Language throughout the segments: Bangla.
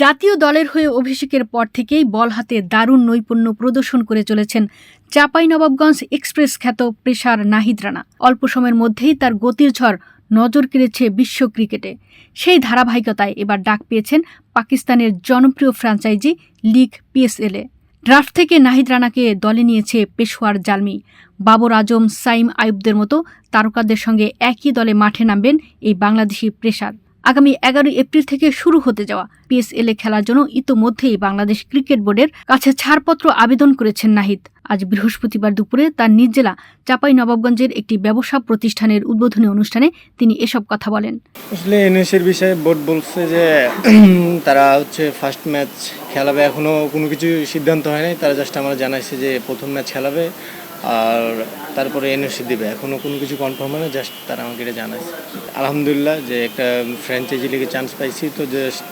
জাতীয় দলের হয়ে অভিষেকের পর থেকেই বল হাতে দারুণ নৈপুণ্য প্রদর্শন করে চলেছেন চাঁপাইনবাবগঞ্জ এক্সপ্রেস খ্যাত পেশার নাহিদ রানা। অল্প সময়ের মধ্যেই তার গতির ঝড় নজর কেড়েছে বিশ্ব ক্রিকেটে। সেই ধারাবাহিকতায় এবার ডাক পেয়েছেন পাকিস্তানের জনপ্রিয় ফ্র্যাঞ্চাইজি লিগ পিএসএলে ড্রাফট থেকে নাহিদ রানাকে দলে নিয়েছে পেশোয়ার জালমি। বাবর আজম, সাইম আয়ুবদের মতো তারকাদের সঙ্গে একই দলে মাঠে নামবেন এই বাংলাদেশি পেসার আগামী এগারোই এপ্রিল থেকে শুরু হতে যাওয়া পিএসএল এ খেলার জন্য ইতোমধ্যেই বাংলাদেশ ক্রিকেট বোর্ডের কাছে ছাড়পত্র আবেদন করেছেন নাহিদ। আজ বৃহস্পতিবার দুপুরে তার নিজ জেলা চাপাই নবাবগঞ্জের একটি ব্যবসা প্রতিষ্ঠানের উদ্বোধনী অনুষ্ঠানে তিনি এসব কথা বলেন। আসলে এনএসের বিষয়ে বোর্ড বলছে যে, তারা হচ্ছে ফার্স্ট ম্যাচ খেলাবে। এখনও কোনো কিছু সিদ্ধান্ত হয়নি তারা জাস্ট আমার জানাইছে যে প্রথম ম্যাচ খেলাবে। আর তারপরে এনএসি দেবে। এখনও কোনো কিছু কনফার্ম হয় না জাস্ট তারা আমাকে এটা জানাইছে। আলহামদুলিল্লাহ যে একটা ফ্র্যাঞ্চাইজি লিগে চান্স পাইছি, তো জাস্ট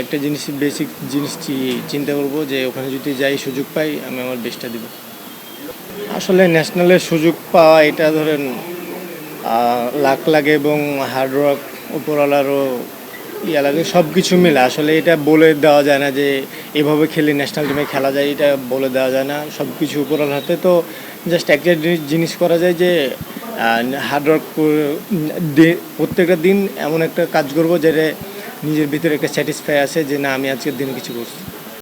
একটা জিনিস বেসিক জিনিসটি চিন্তা করব যে ওখানে যদি যাই সুযোগ পাই, আমি আমার বেস্টটা দিব। আসলে ন্যাশনালের সুযোগ পাওয়া, এটা ধরেন লাখ লাগে এবং হার্ড ওয়ার্ক উপরওয়ালারও ইয়া লাগে সব কিছু মিলে। আসলে এটা বলে দেওয়া যায় না যে এভাবে খেলে ন্যাশনাল টিমে খেলা যায়, এটা বলে দেওয়া যায় না। সব কিছু উপরাল হাতে। তো জাস্ট একটা জিনিস- করা যায় যে হার্ডওয়ার্ক প্রত্যেকটা দিন এমন একটা কাজ করব যেটা নিজের ভিতরে একটা স্যাটিসফাই আছে যে, না, আমি আজকের দিন কিছু করছি।